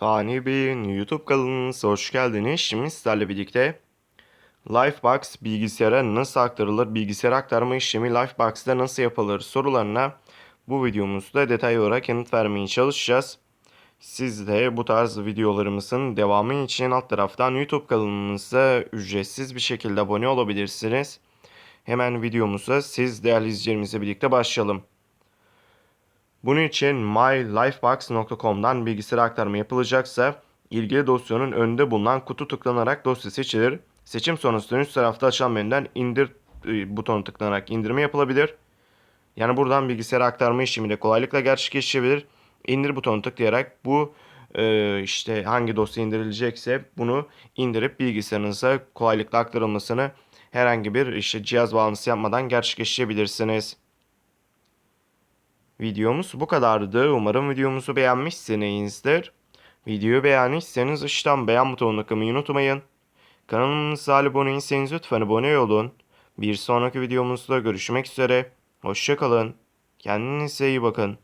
Fani Bey'in YouTube kanalınıza hoş geldiniz. Şimdi sizlerle birlikte Lifebox bilgisayara nasıl aktarılır, bilgisayara aktarma işlemi Lifebox'ta nasıl yapılır sorularına bu videomuzda detaylı olarak yanıt vermeye çalışacağız. Siz de bu tarz videolarımızın devamı için alt taraftan YouTube kanalımıza ücretsiz bir şekilde abone olabilirsiniz. Hemen videomuza siz değerli izleyicilerimizle birlikte başlayalım. Bunun için mylifebox.com'dan bilgisayara aktarma yapılacaksa ilgili dosyanın önünde bulunan kutu tıklanarak dosya seçilir. Seçim sonrasında üst tarafta açılan menüden indir e, butonu tıklanarak indirme yapılabilir. Yani buradan bilgisayara aktarma işlemi de kolaylıkla gerçekleşebilir. İndir butonu tıklayarak bu e, işte hangi dosya indirilecekse bunu indirip bilgisayarınıza kolaylıkla aktarılmasını herhangi bir işte cihaz bağlantısı yapmadan gerçekleştirebilirsiniz. Videomuz bu kadardı. Umarım videomuzu beğenmişsinizdir. Videoyu beğendiyseniz aşağıdan beğen butonuna tıklamayı unutmayın. Kanalımıza abone değilseniz lütfen abone olun. Bir sonraki videomuzda görüşmek üzere. Hoşçakalın. Kendinize iyi bakın.